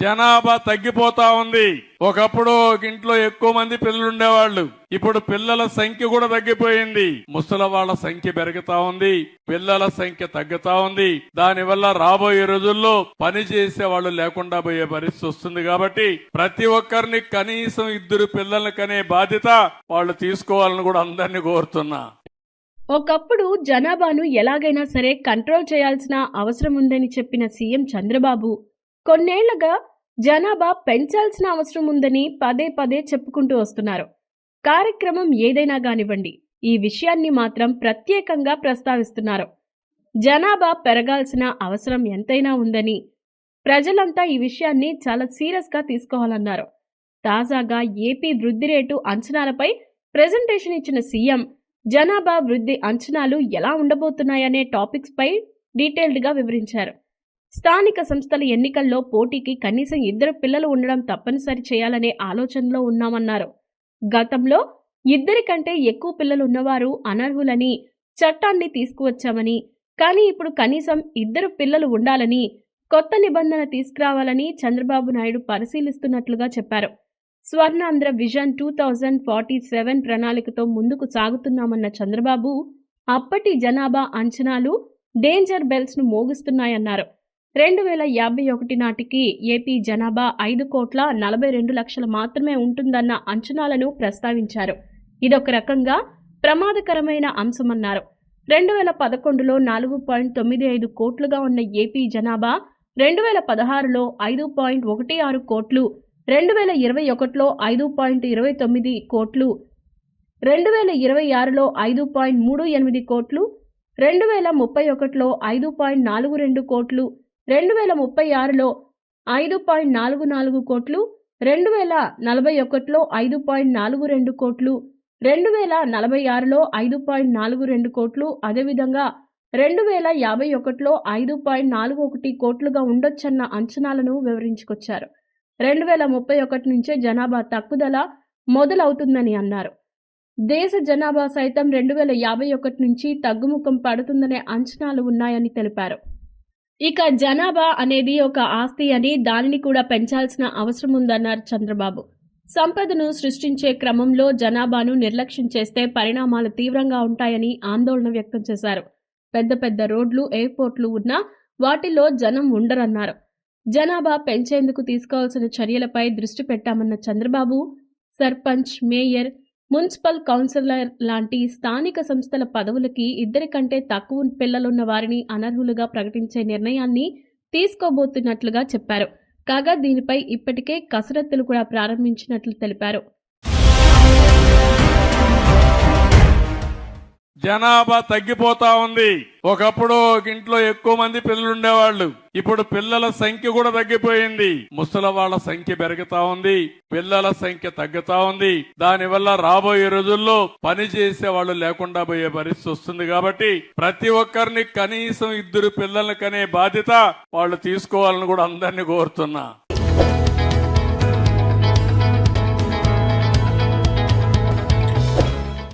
జనాభా తగ్గిపోతా ఉంది. ఒకప్పుడు ఒక ఇంట్లో ఎక్కువ మంది పిల్లలు ఉండేవాళ్ళు ఇప్పుడు పిల్లల సంఖ్య కూడా తగ్గిపోయింది. ముసల వాళ్ళ సంఖ్య పెరుగుతా ఉంది. పిల్లల సంఖ్య తగ్గుతా ఉంది. దానివల్ల రాబోయే రోజుల్లో పని చేసే వాళ్ళు లేకుండా పోయే పరిస్థితి వస్తుంది కాబట్టి ప్రతి ఒక్కరిని కనీసం ఇద్దరు పిల్లల్ని కనే బాధ్యత వాళ్ళు తీసుకోవాలని కూడా అందరినీ కోరుతున్నా. ఒకప్పుడు జనాభాను ఎలాగైనా సరే కంట్రోల్ చేయాల్సిన అవసరం ఉందని చెప్పిన సీఎం చంద్రబాబు కొన్నేళ్ళుగా జనాభా పెంచాల్సిన అవసరం ఉందని పదే పదే చెప్పుకుంటూ వస్తున్నారు. కార్యక్రమం ఏదైనా కానివ్వండి ఈ విషయాన్ని మాత్రం ప్రత్యేకంగా ప్రస్తావిస్తున్నారు. జనాభా పెరగాల్సిన అవసరం ఎంతైనా ఉందని ప్రజలంతా ఈ విషయాన్ని చాలా సీరియస్గా తీసుకోవాలన్నారు. తాజాగా ఏపీ వృద్ధి రేటు అంచనాలపై ప్రెజెంటేషన్ ఇచ్చిన సీఎం జనాభా వృద్ధి అంచనాలు ఎలా ఉండబోతున్నాయనే టాపిక్స్ పై డీటెయిల్డ్గా వివరించారు. స్థానిక సంస్థల ఎన్నికల్లో పోటీకి కనీసం ఇద్దరు పిల్లలు ఉండడం తప్పనిసరి చేయాలనే ఆలోచనలో ఉన్నామన్నారు. గతంలో ఇద్దరి కంటే ఎక్కువ పిల్లలు ఉన్నవారు అనర్హులని చట్టాన్ని తీసుకువచ్చామని కానీ ఇప్పుడు కనీసం ఇద్దరు పిల్లలు ఉండాలని కొత్త నిబంధన తీసుకురావాలని చంద్రబాబు నాయుడు పరిశీలిస్తున్నట్లుగా చెప్పారు. Swarnandhra vision two thousand forty seven ప్రణాళికతో ముందుకు సాగుతున్నామన్న చంద్రబాబు అప్పటి జనాభా అంచనాలు డేంజర్ బెల్స్ను మోగిస్తున్నాయన్నారు. రెండు వేల యాభై ఒకటి నాటికి ఏపీ జనాభా ఐదు కోట్ల నలభై రెండు లక్షలు మాత్రమే ఉంటుందన్న అంచనాలను ప్రస్తావించారు. ఇదొక రకంగా ప్రమాదకరమైన అంశమన్నారు. రెండు వేల పదకొండులో నాలుగు పాయింట్ తొమ్మిది ఐదు కోట్లుగా ఉన్న ఏపీ జనాభా రెండు వేల పదహారులో ఐదు పాయింట్ ఒకటి ఆరు కోట్లు రెండు వేల ఇరవై ఒకటిలో ఐదు పాయింట్ ఇరవై తొమ్మిది కోట్లు రెండు వేల ఇరవై ఆరులో ఐదు పాయింట్ మూడు ఎనిమిది కోట్లు రెండు వేల ముప్పై ఒకటిలో ఐదు పాయింట్ నాలుగు రెండు కోట్లు రెండు వేల ముప్పై ఆరులో ఐదు పాయింట్ నాలుగు నాలుగు కోట్లు రెండు వేల నలభై ఒకటిలో ఐదు పాయింట్ నాలుగు రెండు కోట్లు రెండు వేల నలభై ఆరులో ఐదు పాయింట్ నాలుగు రెండు కోట్లు. అదేవిధంగా రెండు వేల యాభై ఒకటిలో ఐదు పాయింట్ నాలుగు ఒకటి కోట్లుగా ఉండొచ్చన్న అంచనాలను వివరించుకొచ్చారు. రెండు వేల ముప్పై ఒకటి నుంచే జనాభా తక్కుదల మొదలవుతుందని అన్నారు. దేశ జనాభా సైతం రెండు వేల యాభై ఒకటి నుంచి తగ్గుముఖం పడుతుందనే అంచనాలు ఉన్నాయని తెలిపారు. ఇక జనాభా అనేది ఒక ఆస్తి అని దానిని కూడా పెంచాల్సిన అవసరం ఉందన్నారు చంద్రబాబు. సంపదను సృష్టించే క్రమంలో జనాభాను నిర్లక్ష్యం చేస్తే పరిణామాలు తీవ్రంగా ఉంటాయని ఆందోళన వ్యక్తం చేశారు. పెద్ద పెద్ద రోడ్లు ఎయిర్పోర్ట్లు ఉన్నా వాటిలో జనం ఉండరన్నారు. జనాభా పెంచేందుకు తీసుకోవాల్సిన చర్యలపై దృష్టి పెట్టామన్న Chandrababu sarpanch mayor municipal councillor లాంటి స్థానిక సంస్థల పదవులకి ఇద్దరి కంటే తక్కువ పిల్లలున్న వారిని అనర్హులుగా ప్రకటించే నిర్ణయాన్ని తీసుకోబోతున్నట్లుగా చెప్పారు. కాగా దీనిపై ఇప్పటికే కసరత్తులు కూడా ప్రారంభించినట్లు తెలిపారు. జనాభా తగ్గిపోతా ఉంది. ఒకప్పుడు ఒక ఇంట్లో ఎక్కువ మంది పిల్లలు ఉండేవాళ్ళు. ఇప్పుడు పిల్లల సంఖ్య కూడా తగ్గిపోయింది. ముసల వాళ్ళ సంఖ్య పెరుగుతా ఉంది. పిల్లల సంఖ్య తగ్గుతా ఉంది. దానివల్ల రాబోయే రోజుల్లో పని చేసే వాళ్ళు లేకుండా పోయే పరిస్థితి వస్తుంది కాబట్టి ప్రతి ఒక్కరిని కనీసం ఇద్దరు పిల్లల్ని కనే బాధ్యత వాళ్ళు తీసుకోవాలని కూడా అందరినీ కోరుతున్నా.